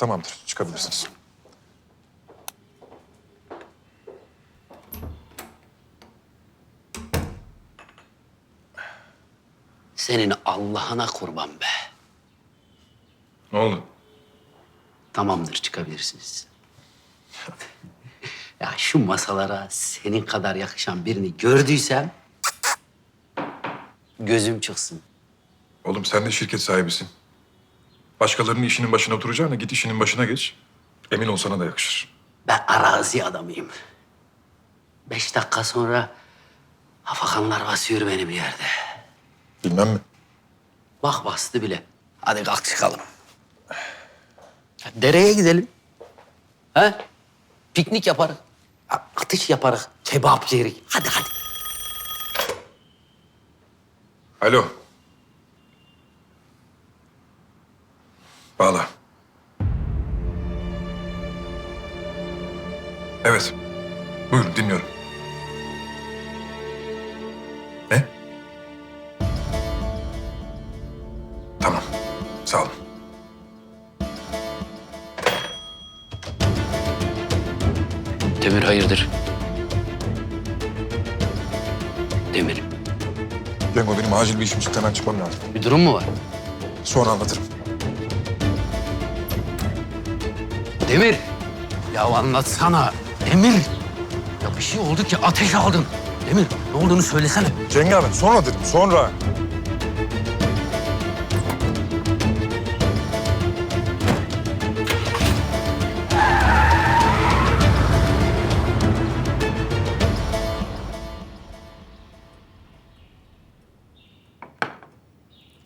Tamamdır, çıkabilirsiniz. Senin Allah'ına kurban be. Ne oldu? Tamamdır çıkabilirsiniz. ya şu masalara senin kadar yakışan birini gördüysem gözüm çıksın. Oğlum sen de şirket sahibisin. Başkalarının işinin başına oturacağına git işinin başına geç. Emin ol sana da yakışır. Ben arazi adamıyım. Beş dakika sonra hafakanlar basıyor beni bir yerde. Bilmem mi? Bak bastı bile. Hadi kalk çıkalım. Dereye gidelim. He? Piknik yaparız. A- Ateş yaparız. Kebap yeriz. Hadi hadi. Alo. Demir hayırdır? Demir. Cengo benim acil bir işim çıktı hemen çıkmam lazım. Bir durum mu var? Sonra anlatırım. Demir. Ya anlatsana. Demir. Ya bir şey oldu ki ateş aldın. Demir ne olduğunu söylesene. Cengi abi sonra dedim sonra.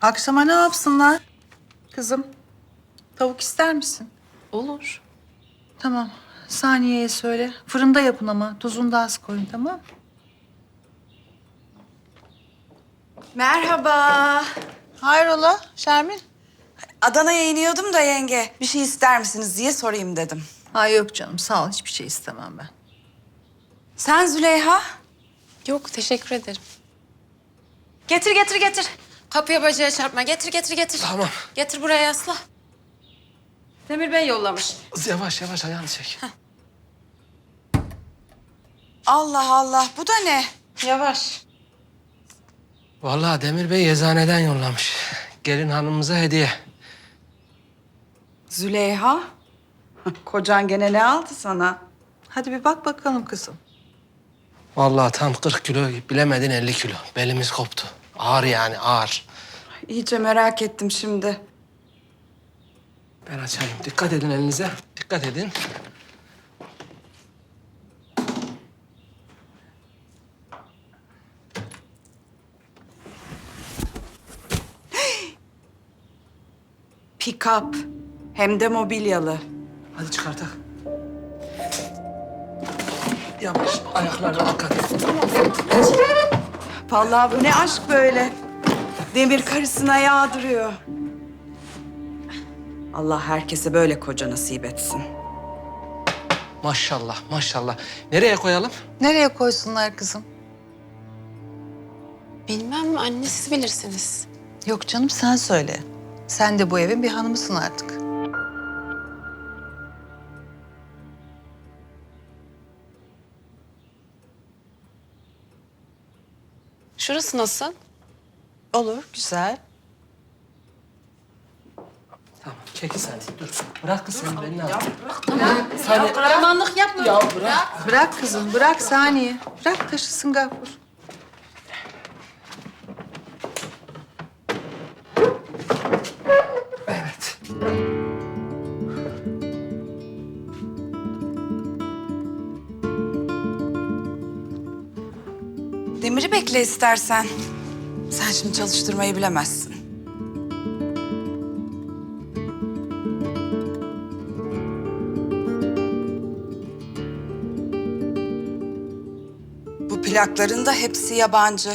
Akşama ne yapsınlar? Kızım, tavuk ister misin? Olur. Tamam, saniyeye söyle. Fırında yapın ama, tuzunu da az koyun, tamam Merhaba. Hayrola, Şermin? Adana'ya iniyordum da yenge. Bir şey ister misiniz diye sorayım dedim. Ha yok canım, sağ ol. Hiçbir şey istemem ben. Sen Züleyha? Yok teşekkür ederim. Getir getir getir. Kapıya bacağı çarpma. Getir getir getir. Tamam. Getir buraya yasla. Demir Bey yollamış. Yavaş yavaş ayağını çek. Allah Allah bu da ne? Yavaş. Vallahi Demir Bey eczaneden yollamış. Gelin hanımımıza hediye. Züleyha? Kocan gene ne aldı sana? Hadi bir bak bakalım kızım. Vallahi tam 40 kilo bilemedin 50 kilo. Belimiz koptu. Ağır yani ağır. İyice merak ettim şimdi. Ben açayım. Dikkat edin elinize. Dikkat edin. Pick-up. Hem de mobilyalı. Hadi çıkartak. Yavaş ayaklarına dikkat et. Vallahi bu ne aşk böyle. Demir karısına yağdırıyor. Allah herkese böyle koca nasip etsin. Maşallah maşallah. Nereye koyalım? Nereye koysunlar kızım? Bilmem anne siz bilirsiniz. Yok canım, sen söyle. Sen de bu evin bir hanımısın artık. Şurası nasıl? Olur, güzel. Tamam çekil sen. Dur. Bırak kız sen beni al. Kahramanlık yapma. Ya bırak. Bırak kızım, bırak saniye. Bırak taşısın Gafur. Demir'i bekle istersen. Sen şimdi çalıştırmayı bilemezsin. Bu plakların da hepsi yabancı.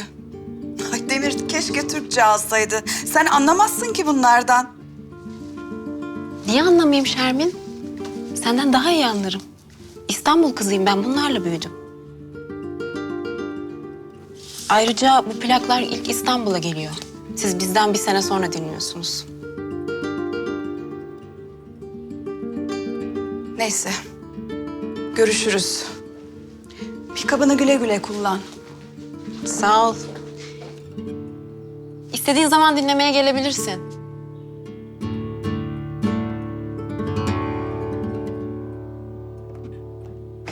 Ay Demir keşke Türkçe alsaydı. Sen anlamazsın ki bunlardan. Niye anlamayayım Şermin? Senden daha iyi anlarım. İstanbul kızıyım ben bunlarla büyüdüm. Ayrıca bu plaklar ilk İstanbul'a geliyor. Siz bizden bir sene sonra dinliyorsunuz. Neyse. Görüşürüz. Pikabını güle güle kullan. Sağ ol. İstediğin zaman dinlemeye gelebilirsin.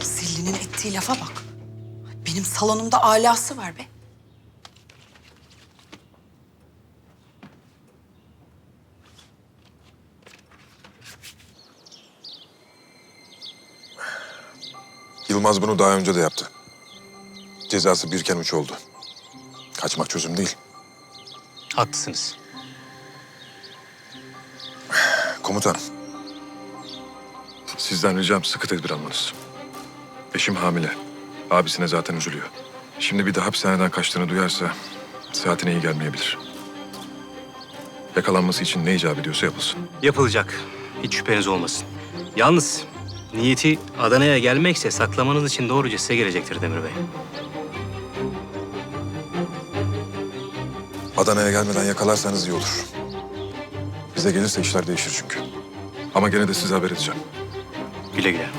Zillinin ettiği lafa bak. Benim salonumda alası var be. Yılmaz bunu daha önce de yaptı. Cezası birken üç oldu. Kaçmak çözüm değil. Haklısınız. Komutan. Sizden ricam sıkı tedbir almanız. Eşim hamile. Abisine zaten üzülüyor. Şimdi bir de hapishaneden kaçtığını duyarsa saatine iyi gelmeyebilir. Yakalanması için ne icap ediyorsa yapılsın. Yapılacak. Hiç şüpheniz olmasın. Yalnız niyeti Adana'ya gelmekse saklamanız için doğruca size gelecektir Demir Bey. Adana'ya gelmeden yakalarsanız iyi olur. Bize gelirse işler değişir çünkü. Ama gene de size haber edeceğim. Güle güle.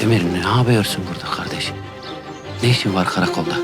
Demir ne yapıyorsun burada kardeşim? Ne işin var karakolda?